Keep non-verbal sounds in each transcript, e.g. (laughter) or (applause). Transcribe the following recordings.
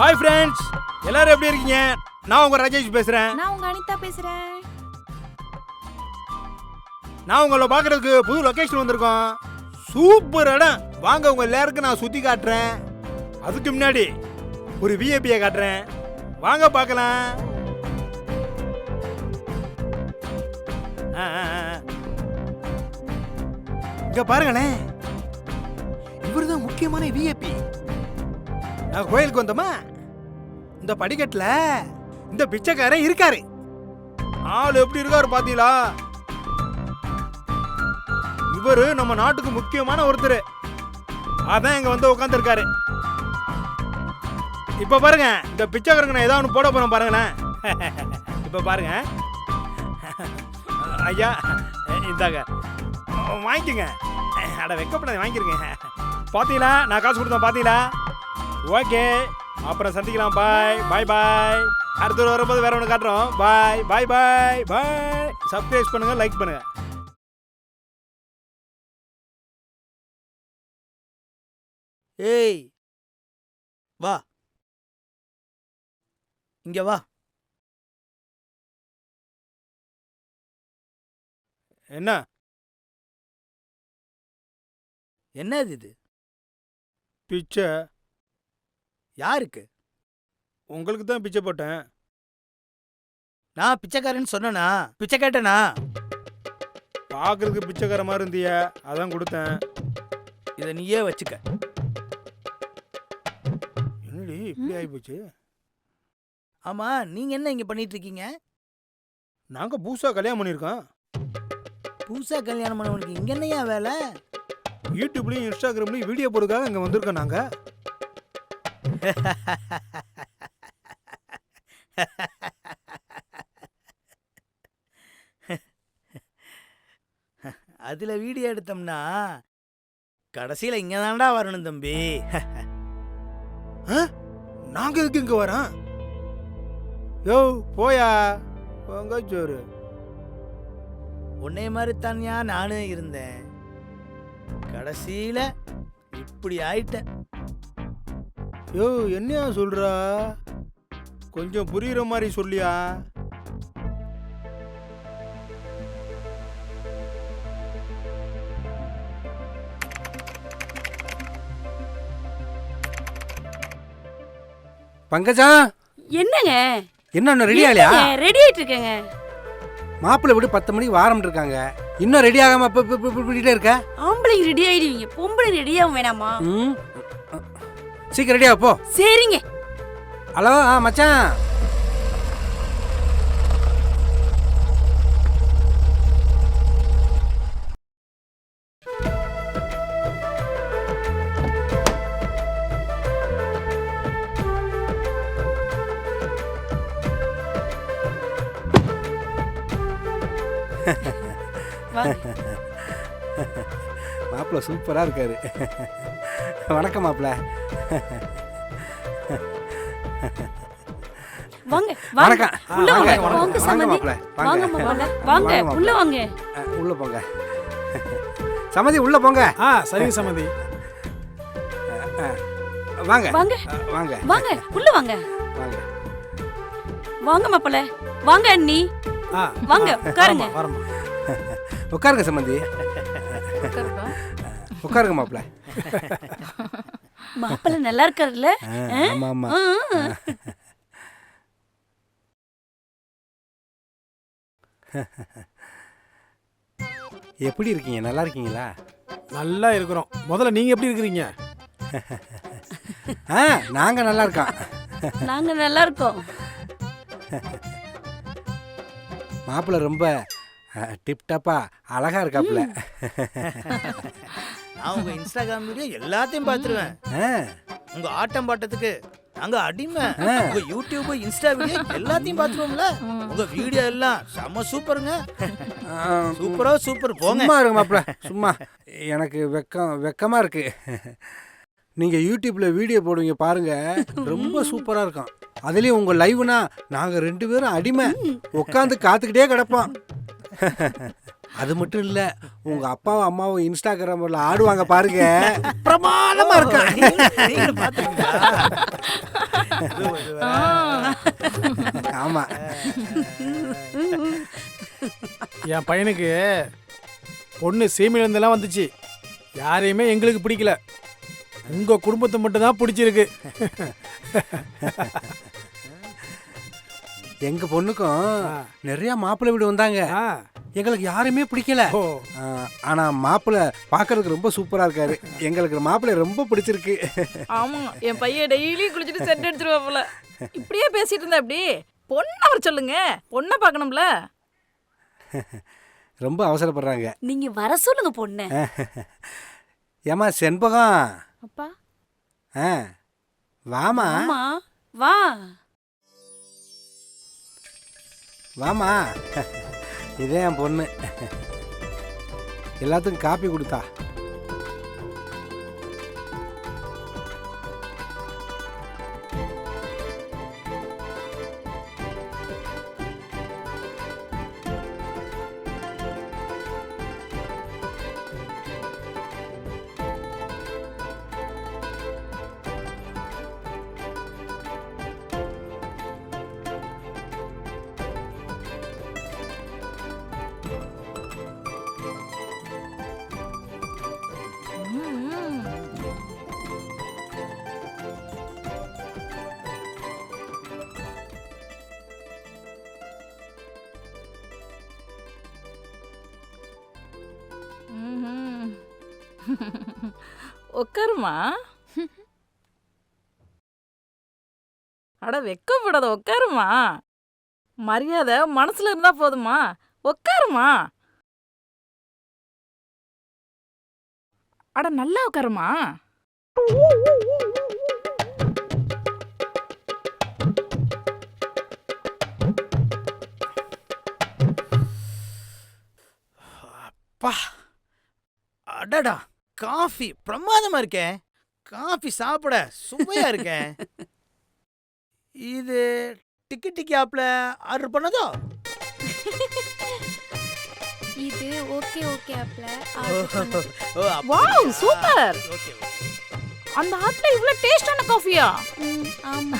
Hi friends எல்லாரும் எப்படி இருக்கீங்க? நான் உங்க ராஜேஷ் பேசுறேன். நான் உங்க அனிதா பேசுறேன். நான் உங்களை பார்க்கறதுக்கு புது லொகேஷன் வந்திருக்கோம். சூப்பர் இடம். வாங்க உங்க எல்லாருக்கும் நான் சுத்தி காட்டுறேன். அதுக்கு முன்னாடி ஒரு விஐபியை காட்டுறேன். வாங்க பார்க்கலாம். இங்க பாருங்களேன். இவர்தான் முக்கியமான விஐபி கோயிலுக்கு வந்தோமா? இந்த படிக்கட்டில் இந்த பிச்சைக்காரன் இருக்காரு. ஆள் எப்படி இருக்காரு பாத்தீங்களா? இவரு நம்ம நாட்டுக்கு முக்கியமான ஒருத்தர். அதான் இங்க வந்து உட்காந்துருக்காரு இப்ப பாருங்க இந்த பிச்சைக்காரங்க நான் ஏதாவது ஒன்று போட போறேன் பாருங்களேன். இப்ப பாருங்க. ஐயா இந்தாங்க. வாங்கிக்கோங்க. அட வெக்கப்படாத வாங்கிருங்க. பாத்தீங்களா? நான் காசு கொடுத்தேன் பாத்தீங்களா? ஓகே அப்புறம் சந்திக்கலாம். பாய் பாய் பாய் அடுத்த வரும்போது வேற ஒன்று காட்டுறோம். பாய் பாய் பாய் பாய் சப்ஸ்கிரைப் பண்ணுங்க லைக் பண்ணுங்க. ஏய் வா. இங்க வா. என்ன? என்னது இது? பிச்சை யாருக்கு? உங்களுக்கு தான் பிச்சை போட்டேன். நான் பிச்சைக்காரன்னு சொன்னனா? பிச்சை கேட்டனா? பார்க்கறதுக்கு பிச்சைக்கார மாதிரி இருந்திய அதான் கொடுத்தேன். இதை நீயே வச்சுக்க. என்னடி இப்படி ஆகிப்போச்சு ஆமா நீங்க என்ன இங்க பண்ணிட்டு இருக்கீங்க நாங்கள் புதுசாக கல்யாணம் பண்ணியிருக்கோம். புதுசா கல்யாணம் பண்ணவனுக்கு இங்க என்னையா வேலை? யூடியூப்லேயும் இன்ஸ்டாகிராம்லேயும் வீடியோ போடுறதுக்காக இங்கே வந்திருக்கோம் நாங்கள் அதுல வீடியோ எடுத்தோம்னா கடைசியில இங்க தான்டா வரணும் தம்பி. நாங்கள் எதுக்கு இங்கே வரோம்? யோ போயா? போங்க சோறு. உன்னை மாதிரி தான்யா நானும் இருந்தேன். கடைசியில இப்படி ஆயிட்டேன். யோ என்னையா சொல்கிறா கொஞ்சம் புரியுற மாதிரி சொல்லியா பங்கஜா என்னங்க என்ன ரெடி ஆகலையா ரெடி ஆயிட்டு இருக்கேங்க மாப்பிள்ளை விட்டு பத்து மணிக்கு வாரம் இருக்காங்க இன்னும் ரெடி ஆகாம இப்ப- இருக்க ஆம்பளைங்க ரெடி ஆயிடுவீங்க பொம்பளை ரெடி ஆகும் வேணாமா. சீக்கிரம் ரெடியா போ. சரிங்க. ஹலோ ஆ மச்சான். மாப்பிள்ளை சூப்பரா இருக்காரு. வணக்கம் மாப்பிள்ளை. வாங்க வாங்க. உள்ள வாங்க, வாங்க வாங்க, வாங்க வாங்க உள்ள வாங்க. ஆ, உள்ள போங்க. சமதி உள்ள போங்க. ஆ சரிங்க சம்மந்தி. வாங்க. வாங்க. வாங்க. வாங்க உள்ள வாங்க. வாங்க. வாங்க மாப்பிள்ள வாங்க அண்ணி. ஆ. வாங்க உட்காருங்க. வரமா உட்காருங்க சம்மந்தி. உட்காருங்க. மாப்பிள்ளை மாப்பிள்ள நல்லா இருக்காருல்ல? ஆமா ஆமா. எப்படி இருக்கீங்க? நல்லா இருக்கீங்களா? நல்லா இருக்கிறோம். முதல்ல நீங்க எப்படி இருக்கிறீங்க? ஆ நாங்க நல்லா இருக்கோம். நாங்க நல்லா இருக்கோம். மாப்பிள்ளை ரொம்ப டிப்டாப்பா அழகா இருக்காப்புல. நான் உங்க இன்ஸ்டாகிராம் வீடியோ எல்லாத்தையும் பார்த்துருவேன். ஆ, உங்க ஆட்டம் பாட்டத்துக்கு நாங்க அடிமை. உங்க யூடியூப் இன்ஸ்டா வீடியோ எல்லாத்தையும் பார்த்துருவோம்ல. உங்க வீடியோ எல்லாம் செம்ம சூப்பருங்க. சூப்பரோ சூப்பர் போங்க. சும்மா இருங்க மாப்பிள்ள சும்மா. எனக்கு வெக்கம் வெக்கமா இருக்கு. நீங்க யூடியூப்ல வீடியோ போடுவீங்க பாருங்க ரொம்ப சூப்பரா இருக்கும். அதுலயும் உங்க லைவ்னா நாங்க ரெண்டு பேரும் அடிமை. உட்காந்து காத்துக்கிட்டே கிடப்போம். அது மட்டும் இல்ல உங்க அப்பாவும் அம்மாவும் இன்ஸ்டாகிராம்ல ஆடுவாங்க பாருங்க. பிரமாதமா பார்த்துருக்கீங்களா ஆமா. என் பையனுக்கு பொண்ணு சீமையிலேருந்தெல்லாம் வந்துச்சு. யாரையுமே எங்களுக்கு பிடிக்கல. உங்க குடும்பத்தை மட்டும் தான் பிடிச்சிருக்கு. எங்க பொண்ணுக்கும் நிறைய மாப்பிள்ளை வீடு வந்தாங்க. எங்களுக்கு யாருமே பிடிக்கல. ஆனா மாப்பிள்ளை பார்க்கறதுக்கு ரொம்ப சூப்பரா இருக்காரு. எங்களுக்கு மாப்பிள்ளை ரொம்ப பிடிச்சிருக்கு. ஆமா என் பையன் டெய்லி குளிச்சுட்டு செட் எடுத்துருவாப்புல இப்படியே பேசிட்டு இருந்தா எப்படி? பொண்ணை வர சொல்லுங்க. பொண்ணை பார்க்கணும்ல. ரொம்ப அவசரப்படுறாங்க. நீங்க வர சொல்லுங்க பொண்ணு. ஏமா செண்பகம்? அப்பா. ஆ. வாமா வா. வாமா. (laughs) இதே என் பொண்ணு. (laughs) எல்லாத்துக்கும் காப்பி கொடுத்தா. உட்காருமா அட வெக்கப்படாத உட்காருமா மரியாதை மனசுல இருந்தா போதுமா? உட்காருமா அட நல்லா உட்காருமா அப்பா. அடடா. காஃபி பிரமாதமா இருக்கே. காஃபி சாப்பிட சுவையா இருக்கே. இது டிக்கி டிக்கி ஆப்ல ஆர்டர் பண்ணதோ? இது ஓகே ஓகே ஆப்ல ஓ? Wow super. Okay, okay. அந்த ஆப்ல இவ்ளோ டேஸ்டான காஃபியா? ஆமா.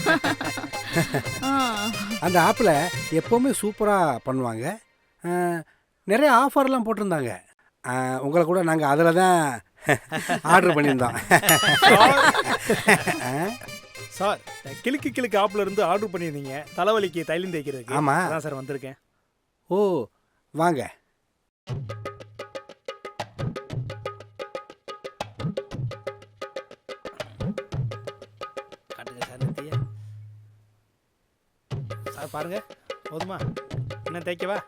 (laughs) அந்த ஆப்பில் எப்போவுமே சூப்பராக பண்ணுவாங்க. நிறைய ஆஃபர்லாம் போட்டிருந்தாங்க. உங்களை கூட நாங்கள் அதில் தான் ஆர்டர் பண்ணியிருந்தோம். சார். கிழக்கு கிழக்கு ஆப்ல இருந்து ஆர்டர் பண்ணியிருந்தீங்க. தலைவலிக்கு தைலம் தேய்க்கிறதுக்கு. ஆமா. அதான் சார் வந்திருக்கேன். ஓ வாங்க. காட்டுங்க சார் நெத்திய சார் பாருங்க. போதுமா? என்ன தேய்க்கவா?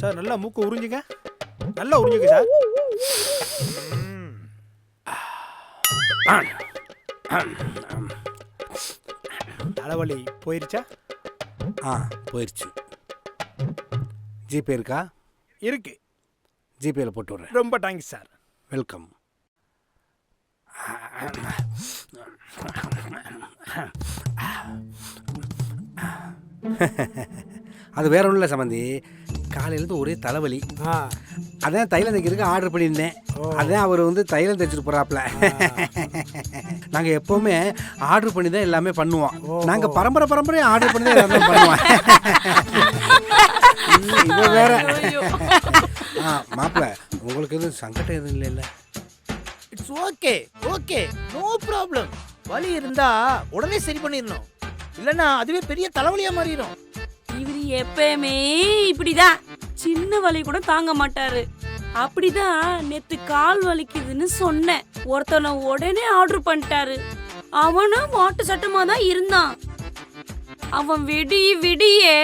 சார் நல்லா மூக்கு உறிஞ்சுங்க. நல்லா உறிஞ்சுங்க சார். தலைவலி போயிருச்சா? ஆ போயிடுச்சு ஜிபே இருக்கா? இருக்கு. ஜிபேயில் போட்டு விட்றேன். ரொம்ப தேங்க்ஸ் சார் வெல்கம் அது வேற ஒன்றும் இல்லை சம்மந்தி காலையிலேருந்து ஒரே தலைவலி. ஆ. அதான் தைலம் தைக்கிறதுக்கு ஆர்டர் பண்ணியிருந்தேன். அதான் அவர் வந்து தைலம் தைச்சிட்டு போறாப்ல நாங்கள் எப்போவுமே ஆர்டர் பண்ணி தான் எல்லாமே பண்ணுவோம். நாங்கள் பரம்பரை பரம்பரையாக ஆர்டர் பண்ணி தான் எல்லாமே பண்ணுவோம். இவ வேற. ஆ மாப்பிள்ள உங்களுக்கு எதுவும் சங்கடம் எதுவும் இல்லைல்ல? It's okay okay no problem வலி இருந்தா உடனே சரி பண்ணிடணும். இல்லைன்னா அதுவே பெரிய தலைவலியா மாறிடும். இவர் எப்பயுமே இப்படிதான். சின்ன வலி கூட தாங்க மாட்டாரு. அப்படிதான் நேத்து கால் வலிக்குதுன்னு சொன்னேன். ஒருத்தனை உடனே ஆர்டர் பண்ணிட்டாரு. அவனும் மாட்டு சட்டமா தான் இருந்தான். அவன் வெடி வெடியே.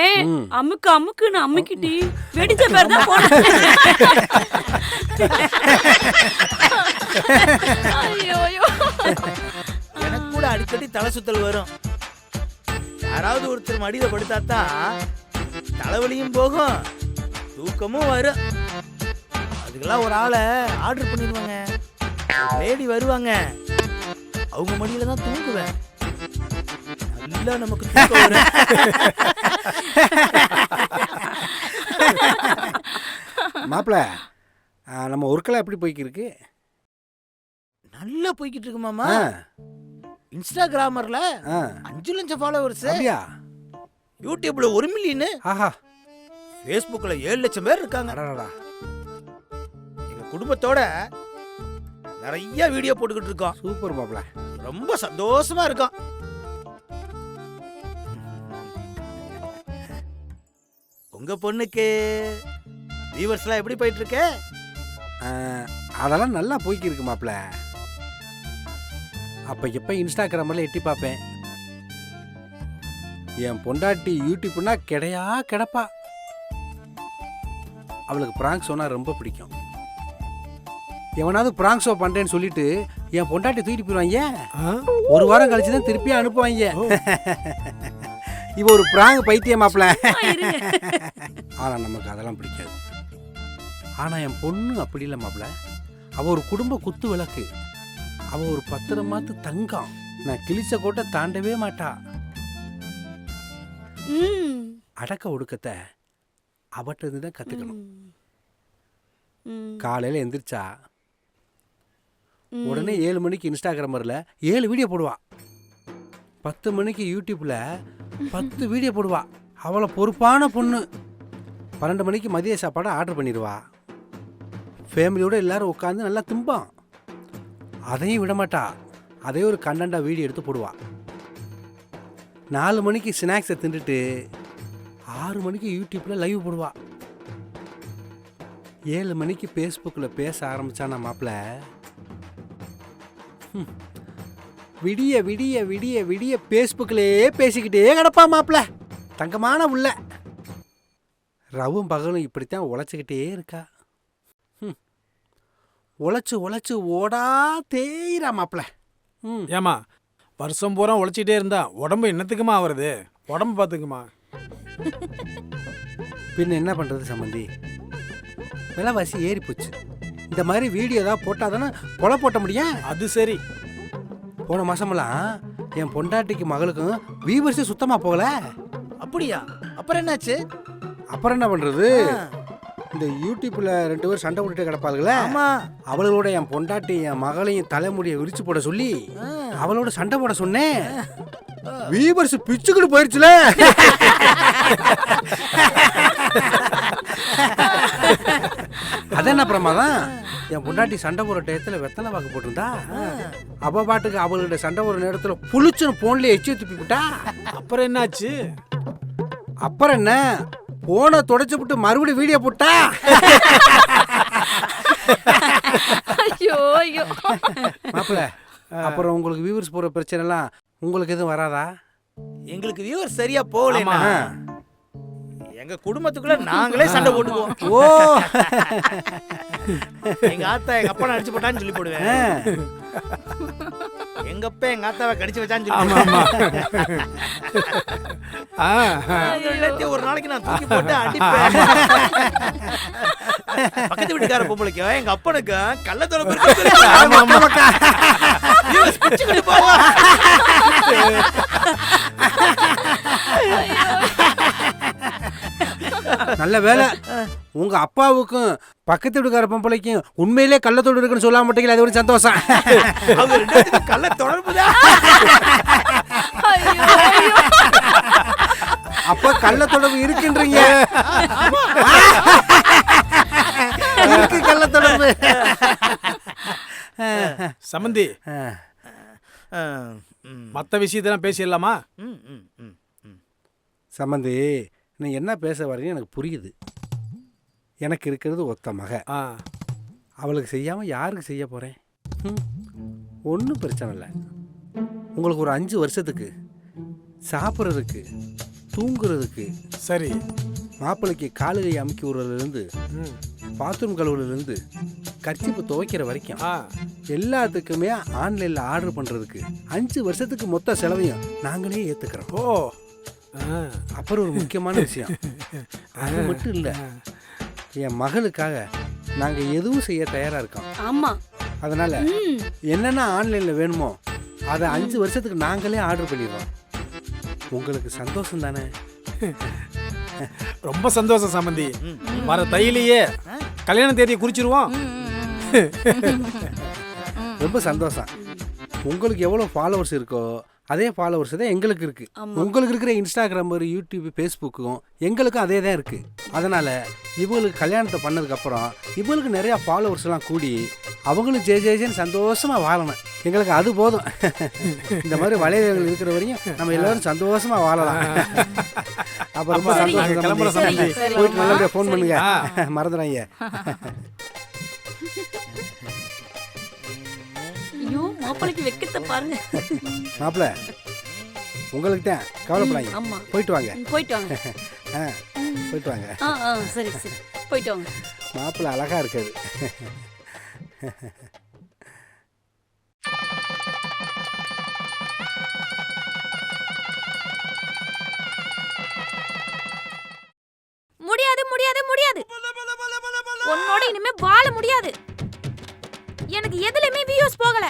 அமுக்கு அமுக்குன்னு அமுக்கிட்டு வெடிச்ச பேர் தான் ஐயோ எனக்கு கூட அடிக்கடி தலை சுத்தல் வரும். யாராவது ஒருத்தர் மடியில படுத்தாதான் தலைவலியும் போகும். தூக்கமும் வரும். அதுக்கெல்லாம் ஒரு ஆளை ஆர்டர் பண்ணிடுவாங்க. லேடி வருவாங்க. அவங்க மடியில தான் தூங்குவேன். நல்லா நமக்கு தூக்கம் வரும். (laughs) மாப்பிள்ள நம்ம ஒர்க்கெல்லாம் எப்படி போய்க்கிருக்கு? நல்லா போய்கிட்டு இருக்கு மாமா இன்ஸ்டாகிராமர்ல அஞ்சு லட்சம் ஃபாலோவர்ஸ் யூடியூப்ல ஒரு மில்லியன் ஆஹா. ஃபேஸ்புக்ல ஏழு லட்சம் பேர் இருக்காங்க. அடடா எங்க குடும்பத்தோட நிறைய வீடியோ போட்டுக்கிட்டு இருக்கோம். சூப்பர் மாப்ள. ரொம்ப சந்தோஷமா இருக்கோம். உங்க பொண்ணுக்கு வியூவர்ஸ்லாம் எப்படி போயிட்டு இருக்கு அதெல்லாம் நல்லா போய்க்கு இருக்கு மாப்ள. அப்போ எப்போ இன்ஸ்டாகிராமில் எட்டி பார்ப்பேன். என் பொண்டாட்டி யூடியூப்னா கிடையா கிடப்பா. அவளுக்கு ப்ராங்க் சொன்னால் ரொம்ப பிடிக்கும். எவனாவது ப்ராங்க் ஷோ பண்ணுறேன்னு சொல்லிட்டு என் பொண்டாட்டி தூக்கிட்டு போயிடுவாங்க? ஒரு வாரம் கழிச்சு தான் திருப்பி அனுப்புவாங்க (laughs) இவ ஒரு ப்ராங்க் பைத்தியம் மாப்ள இருங்க (laughs) ஆனால் நமக்கு அதெல்லாம் பிடிக்காது. ஆனால் என் பொண்ணு அப்படி இல்லை மாப்ள அவள் ஒரு குடும்ப குத்து விளக்கு. அவள் ஒரு பத்திரமாத்து தங்கம். நான் கிழிச்ச கோட்டை தாண்டவே மாட்டா. ம். அடக்க ஒடுக்கத்தை அவட்ட இருந்து தான் கற்றுக்கணும். காலையில் எந்திரிச்சா. உடனே ஏழு மணிக்கு இன்ஸ்டாகிராமரில் ஏழு வீடியோ போடுவா. பத்து மணிக்கு யூடியூப்பில் பத்து வீடியோ போடுவா. அவளை பொறுப்பான பொண்ணு. பன்னெண்டு மணிக்கு மதிய சாப்பாடை ஆர்டர் பண்ணிடுவா. ஃபேமிலியோட எல்லாரும் உட்காந்து நல்லா திம்பான் அதையும் விட மாட்டா. அதே ஒரு கண்டென்ட்டாக வீடியோ எடுத்து போடுவா. நாலு மணிக்கு ஸ்நாக்ஸை தின்னுட்டு ஆறு மணிக்கு யூடியூப்பில் லைவ் போடுவா. ஏழு மணிக்கு ஃபேஸ்புக்கில் பேச ஆரம்பிச்சானா மாப்பிள்ள விடிய விடிய விடிய விடிய ஃபேஸ்புக்கிலேயே பேசிக்கிட்டே கிடப்பா மாப்பிள்ள தங்கமான உள்ள. ரவும் பகலும் இப்படித்தான் உழைச்சிக்கிட்டே இருக்கா. ஹம். உழைச்சு உழைச்சு ஓடா தேயிரா மாப்பிள்ள ம் ஏமா வருஷம் பூரா உழைச்சிட்டே இருந்தா உடம்பு என்னத்துக்குமா வருது உடம்பு பார்த்துக்குமா. பின்ன என்ன பண்ணுறது சம்மந்தி? விலைவாசி ஏறி போச்சு இந்த மாதிரி வீடியோ ஏதாவது போட்டால் தானே கொலை போட்ட முடியும்? அது சரி. போன மாசமெல்லாம் என் பொண்டாட்டிக்கு மகளுக்கும் வீவர்ஸே சுத்தமாக போகல. அப்படியா? அப்புறம் என்னாச்சு? அப்புறம் என்ன பண்ணுறது இந்த யூடியூப்பில் ரெண்டு பேரும் சண்டை போட்டுட்டு கிடப்பாளுங்களே ஆமா. அவளோட என் பொண்டாட்டி என் மகளையும் தலைமுடியை விரிச்சு போட சொல்லி. அவளோட சண்டை போட சொன்னேன். வீவர்ஸ் பிச்சுக்கிட்டு போயிடுச்சுல (laughs) அது என்ன பிரமாதம்? என் பொண்டாட்டி சண்டை போடுற டயத்துல வெத்தலை வாக்கு போட்டிருந்தா? அவ பாட்டுக்கு அவளோட சண்டை போடுற நேரத்துல புளிச்சுன்னு போன்லயே எச்சி துப்பி விட்டா அப்புறம் என்னாச்சு? அப்புறம் என்ன? போனை தொடச்சு விட்டு மறுபடியும் வீடியோ போட்டா? ஐயோ ஐயோ. மாப்பிள அப்புறம் உங்களுக்கு வியூவர்ஸ் போற பிரச்சனை எல்லாம் உங்களுக்கு எதுவும் வராதா? எங்களுக்கு வியூவர் சரியா போகலைன்னா ஆ. எங்க குடும்பத்துக்குள்ள நாங்களே சண்டை போட்டுக்குவோம். ஓ. எங்க ஆத்தா எங்க அப்பா அடிச்சு போட்டான்னு சொல்லி போடுவேன். எங்க அப்பா எங்க ஆத்தாவை கடிச்சு வச்சான்னு சொல்லி எல்லாத்தையும் ஒரு நாளைக்கு நான் தூக்கி போட்டு அடிப்பேன். பக்கத்து வீட்டுக்கார பொம்பளைக்கு எங்க அப்பனுக்கு கள்ள ஆமா. போவோம் நல்ல வேலை. உங்க அப்பாவுக்கும் பக்கத்து வீட்டுக்கார பொம்பளைக்கும் உண்மையிலே கள்ளத்தோடு இருக்குன்னு சொல்லாம மாட்டீங்களா அது ஒரு சந்தோஷம். கள்ள ஐயோ அப்ப கள்ளத்தொடர்பு இருக்குன்றீங்க. இருக்கு கள்ளத்தொடர்பு சமந்தி ஆ. ஆ, ம், மத்த விஷயத்தெல்லாம் பேசிடலாமா? ம், ம், ம், ம். சம்மந்தி நீ என்ன பேச வரீங்க எனக்கு புரியுது. எனக்கு இருக்கிறது ஒத்த மக. ஆ. அவளுக்கு செய்யாமல் யாருக்கு செய்ய போகிறேன் ஒன்றும் பிரச்சனை இல்லை. உங்களுக்கு ஒரு அஞ்சு வருஷத்துக்கு சாப்பிட்றதுக்கு தூங்குறதுக்கு சரி. மாப்பிள்ளைக்கு காலுகை அமுக்கி விடுறதுலேருந்து. பாத்ரூம் கழுவுறதுலேருந்து கர்ச்சிப்பு துவைக்கிற வரைக்கும் எல்லாத்துக்குமே ஆன்லைனில் ஆர்டர் பண்ணுறதுக்கு அஞ்சு வருஷத்துக்கு மொத்த செலவையும் நாங்களே ஏற்றுக்கிறோம் ஓ. அப்புறம் ஒரு முக்கியமான விஷயம். அது மட்டும் இல்லை என் மகளுக்காக நாங்கள் எதுவும் செய்ய தயாராக இருக்கோம். ஆமா. அதனால் ம். என்னென்ன ஆன்லைனில் வேணுமோ அதை அஞ்சு வருஷத்துக்கு நாங்களே ஆர்டர் பண்ணிடுறோம். உங்களுக்கு சந்தோஷம் தானே? ரொம்ப சந்தோஷம் சமந்தி. வர தையிலேயே கல்யாண தேதியை குறிச்சிருவோம். ரொம்ப சந்தோஷம். உங்களுக்கு எவ்வளோ ஃபாலோவர்ஸ் இருக்கோ அதே ஃபாலோவர்ஸ் தான் எங்களுக்கு இருக்கு. ஆமா. உங்களுக்கு இருக்கிற இன்ஸ்டாகிராம் யூடியூப் ஃபேஸ்புக்கும் எங்களுக்கும் அதே தான் இருக்கு. அதனால இவங்களுக்கு கல்யாணத்தை பண்ணதுக்கப்புறம் இவங்களுக்கு நிறையா ஃபாலோவர்ஸ் எல்லாம் கூடி அவங்களும் ஜே ஜேஜேன்னு சந்தோஷமா வாழணும். எங்களுக்கு அது போதும். (laughs) இந்த மாதிரி வலைதளங்கள் இருக்கிற வரையும் நம்ம எல்லாரும் சந்தோஷமா வாழலாம். (laughs) அப்ப ரொம்ப சந்தோஷம். போயிட்டு மாமா. நல்லபடியா ஃபோன் பண்ணுங்க. (laughs) மறந்துடாங்க மாப்பிளைக்கு வெக்கத்தை பாருங்க. மாப்பிள்ள உங்களுக்கு தான் கவலைப்படாங்க ஆமா. போயிட்டு வாங்க. போயிட்டு வாங்க. ஆ போயிட்டு வாங்க. ஆ ஆ சரி சரி. போயிட்டு வாங்க. மாப்பிள்ள அழகா இருக்காது முடியாது முடியாது முடியாது. உன்னோட இனிமே வாழ முடியாது. எனக்கு எதுலயுமே வியூஸ் போகல.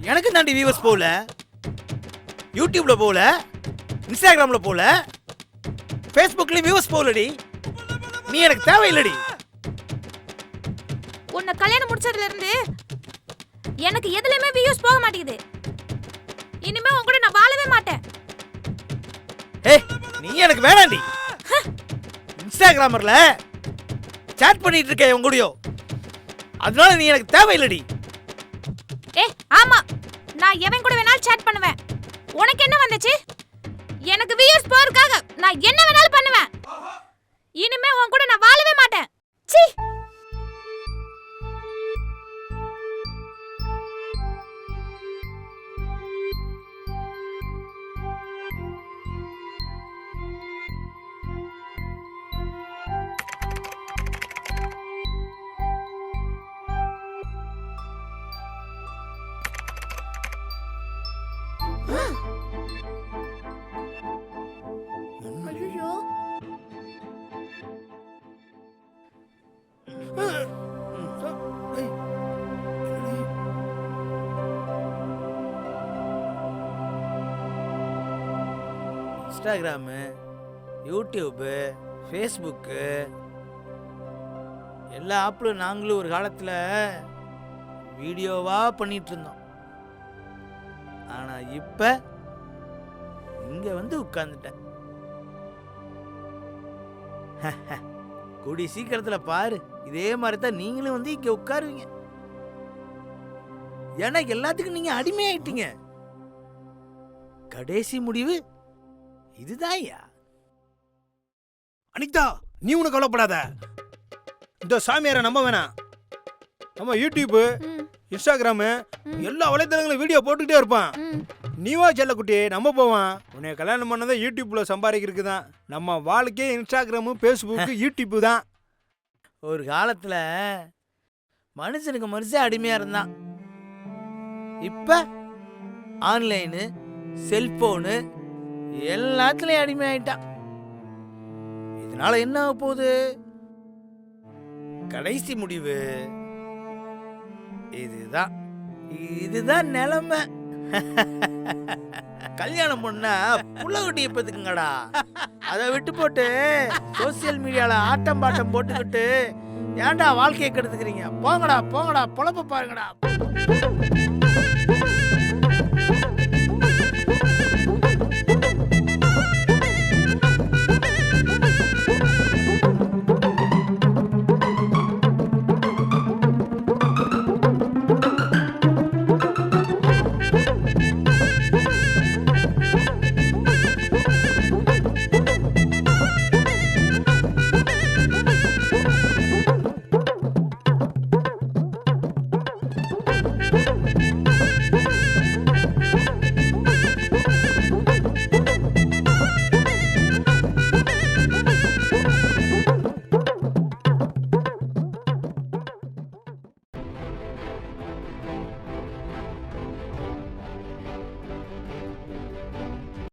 எனக்கு தாண்டி வியூவர்ஸ் போகல. யூடியூப்ல போகல. இன்ஸ்டாகிராம்ல போகல. ஃபேஸ்புக்லயும் வியூவர்ஸ் போகலடி. நீ எனக்கு தேவையில்லடி. உன்னை கல்யாணம் முடிச்சதுல இருந்து எனக்கு எதுலயுமே வியூஸ் போக மாட்டேங்குது. இனிமே உன் கூட நான் வாழவே மாட்டேன். ஏய் நீ எனக்கு வேணாண்டி. இன்ஸ்டாகிராமர்ல சாட் பண்ணிட்டு இருக்க உன் கூடயோ. அதனால நீ எனக்கு தேவையில்லடி. ஏ ஆமா. நான் எவன் கூட வேணாலும் சேட் பண்ணுவேன். உனக்கு என்ன வந்துச்சு? எனக்கு வியூஸ் போறதுக்காக நான் என்ன வேணாலும் பண்ணுவேன். இனிமே உன் கூட நான் வாழவே மாட்டேன். சீ இன்ஸ்டாகிராமு யூடியூப்பு ஃபேஸ்புக்கு எல்லா ஆப்பிலும் நாங்களும் ஒரு காலத்தில் வீடியோவாக பண்ணிட்டு இருந்தோம் ஆனால் இப்போ இங்கே வந்து உட்காந்துட்டேன் (laughs) கூடி சீக்கிரத்தில் பாரு. இதே மாதிரி தான் நீங்களும் வந்து இங்கே உட்காருவீங்க. ஏன்னா எல்லாத்துக்கும் நீங்கள் அடிமையாயிட்டீங்க. கடைசி முடிவு இதுதான் ஐயா அனிதா நீ ஒன்றும் கவலைப்படாத. இந்த சாமியாரை நம்ப வேணாம். நம்ம யூடியூப்பு இன்ஸ்டாகிராமு. எல்லா வலைத்தளங்களும் வீடியோ போட்டுக்கிட்டே இருப்பான். நீவா செல்லக்குட்டி நம்ம போவான் உன்னை கல்யாணம் பண்ணதே யூடியூப்ல சம்பாதிக்கிறதுக்கு தான். நம்ம வாழ்க்கை இன்ஸ்டாகிராமு ஃபேஸ்புக்கு யூடியூப்பு தான். ஒரு காலத்துல மனுஷனுக்கு மனுஷன் அடிமையா இருந்தான். இப்ப ஆன்லைனு செல்போனு எல்லாத்துலயும் அடிமையாயிட்டான் இதனால என்ன ஆக போகுது? கடைசி முடிவு. இதுதான். இதுதான் நிலைமை. கல்யாணம் பண்ணா புள்ள குட்டி இப்பதுக்குங்கடா அதை விட்டு போட்டு சோசியல் மீடியால ஆட்டம் பாட்டம் போட்டுக்கிட்டு ஏன்டா வாழ்க்கையை கெடுத்துக்கிறீங்க? போங்கடா போங்கடா பொழப்ப பாருங்கடா.